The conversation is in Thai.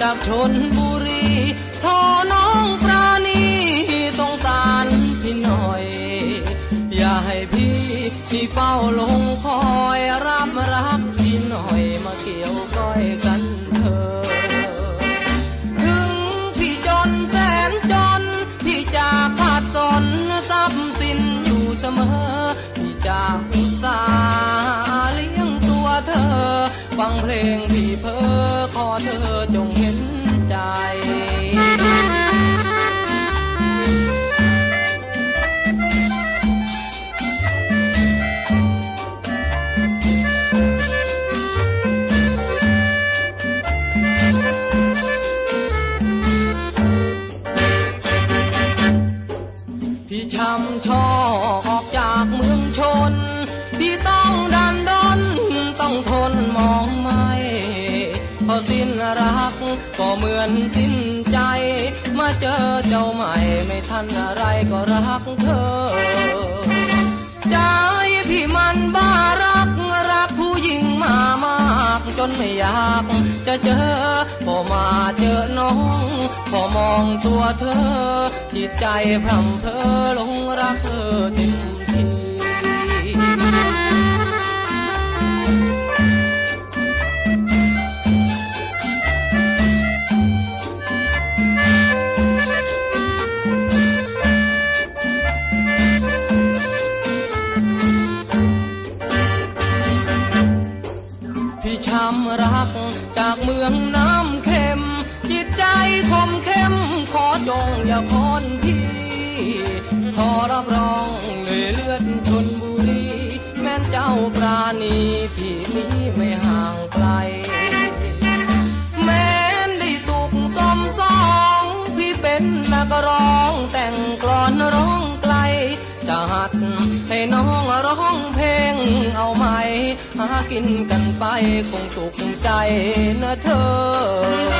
จากชนบุรีโทรน้องปราณีสงสารพี่หน่อย อย่าให้พี่พี่เฝ้าลงคอยรับรักพี่หน่อยมาเกี่ยวก้อยกันเถอะถึงพี่จนแสนจน พี่จะขาดสนทรัพย์สินอยู่เสมอ พี่จะ ฟังเพลงพี่เพ้อขอเธอจงเห็นใจพี่ช้ำชอ สิ้นรัก ก็เหมือนสิ้นใจ มาเจอเจ้าใหม่ไม่ทันอะไรก็รักเธอ ใจพี่มันบ้ารักรักผู้หญิงมามากจนไม่อยากจะเจอ พอมาเจอน้อง พอมองตัวเธอ จิตใจพร่ำเพอลงรักเธอเต็มำรัก จากเมืองน้ำเค็ม จิตใจคมเข้ม ขอจงอย่าคอนพี่ ขอรับรองเลยเลือดชนบุรี แม้นเจ้าปราณีพี่นี้ไม่ห่างไกล แม้นได้สุขสมสอง พี่เป็นนักร้องแต่งกลอนร้องไกลจะหัดให้น้อง หากินกันไปคงสุขใจนะเธอ